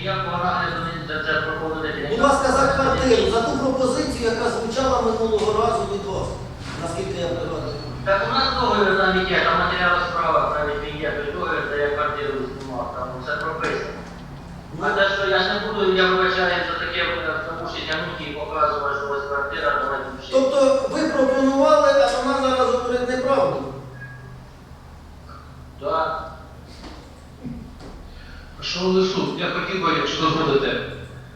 ніякого нагляду не- це проходити. Будь ласка, за квартиру, за ту пропозицію, яка звучала минулого разу від вас, наскільки я пригадую. Так у нас договір навіть є, там матеріали справа навіть є той договір, де я квартиру знімав, там все прописано. Ну, А те, що я не буду, я вибачаю за таке, тому що тягнути і показувати, що ось квартира, давайте. Тобто ви пропонували, а вона зараз говорить неправду. Так. Шановний суд, я хотів би, якщо дозволите,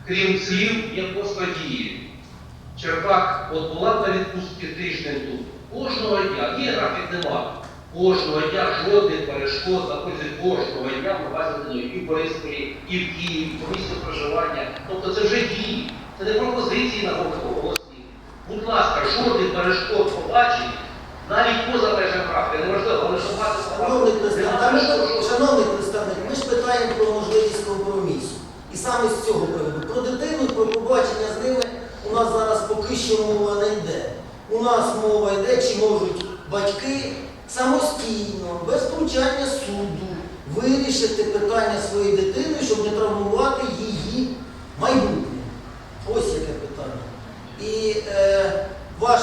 крім слів, є просто дії. Черпак от була на відпустці тиждень тут. Кожного дня, є графік нема. Кожного дня жодних перешкод знаходиться кожного дня в базі і в Борисполі, і в Києві, і в комісії проживання. Тобто це вже дії. Це не пропозиції на голосні. Будь ласка, жодних перешкод побачень, навіть поза межами графіка, неважливо, але щоб мати Шановний ми ж- питаємо про можливість компромісу. І саме з цього приводу. Про дитину, про побачення з ними у нас зараз поки що мова не йде. У нас мова йде, чи можуть батьки самостійно, без втручання суду, вирішити питання своєї дитини, щоб не травмувати її майбутнє. Ось яке питання. І е, ваш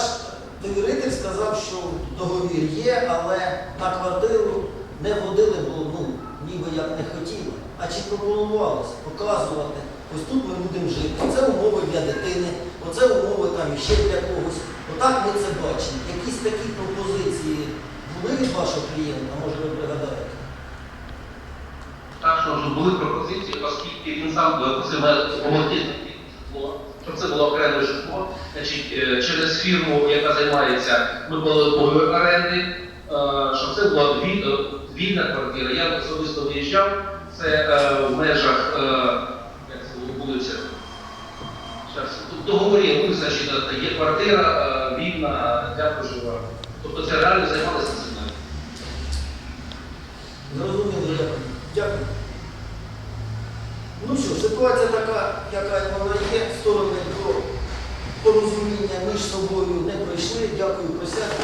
довіритель сказав, що договір є, але на квартиру не водили, А чи пропонувалося показувати, ось тут ми будемо жити, це умови для дитини, оце умови там іще для когось. Отак ми це бачимо. Якісь такі пропозиції були від вашого клієнта, може ви пригадаєте? Так що вже були пропозиції, оскільки він сам допомогти, щоб це було окреме житло. Е, через фірму, яка займається виконанням оренди, е, щоб це була е, вільна квартира. Я особисто виїжджав, це е, в межах, е, вулиця, Щас, тут в договорі визначено, є квартира е, вільна для проживання. Тобто це реально займалися цим. Зрозуміло, дякую. Дякую. Ну що, ситуація така, яка вона є, сторони до порозуміння між собою не пройшли. Дякую, присядьте.